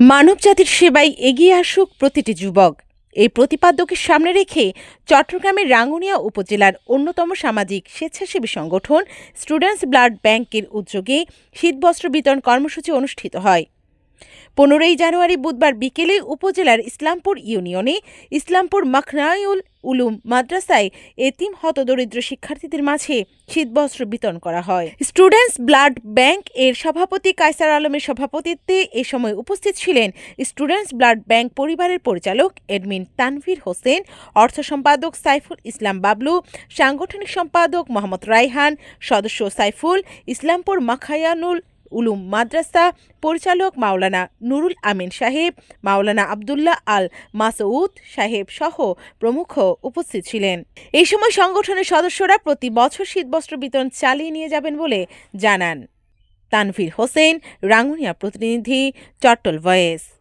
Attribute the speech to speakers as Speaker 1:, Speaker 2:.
Speaker 1: মানবজাতির সেবাই এগিয়ে আসুক প্রতিটি যুবক। এই প্রতিপাদ্যকে সামনে রেখে চট্টগ্রামের রাঙ্গুনিয়া উপজেলার অন্যতম সামাজিক স্বেচ্ছাসেবী সংগঠন স্টুডেন্টস ব্লাড ব্যাংকের উদ্যোগে শীতবস্ত্র বিতরণ কর্মসূচি অনুষ্ঠিত হয়। পনেরোই জানুয়ারি বুধবার বিকেলে উপজেলার ইসলামপুর ইউনিয়নে ইসলামপুর মখনায়ুল উলুম মাদ্রাসায় এতিম হতদরিদ্র শিক্ষার্থীদের মাঝে শীতবস্ত্র বিতরণ করা হয়। স্টুডেন্টস ব্লাড ব্যাংক এর সভাপতি কায়সার আলমের সভাপতিত্বে এ সময় উপস্থিত ছিলেন স্টুডেন্টস ব্লাড ব্যাংক পরিবারের পরিচালক এডমিন তানভীর হোসেন, অর্থ সম্পাদক সাইফুল ইসলাম বাবলু, সাংগঠনিক সম্পাদক মোহাম্মদ রাইহান সদস্য সাইফুল, ইসলামপুর মাখায়ানুল উলুম মাদ্রাসা পরিচালক মাওলানা নুরুল আমিন সাহেব, মাওলানা আবদুল্লাহ আল মাসউদ সাহেব সহ প্রমুখ উপস্থিত ছিলেন। এই সময় সংগঠনের সদস্যরা প্রতি বছর শীতবস্ত্র বিতরণ চালিয়ে নিয়ে যাবেন বলে জানান। তানভীর হোসেন, রাঙ্গুনিয়া প্রতিনিধি, চট্টল ভয়েস।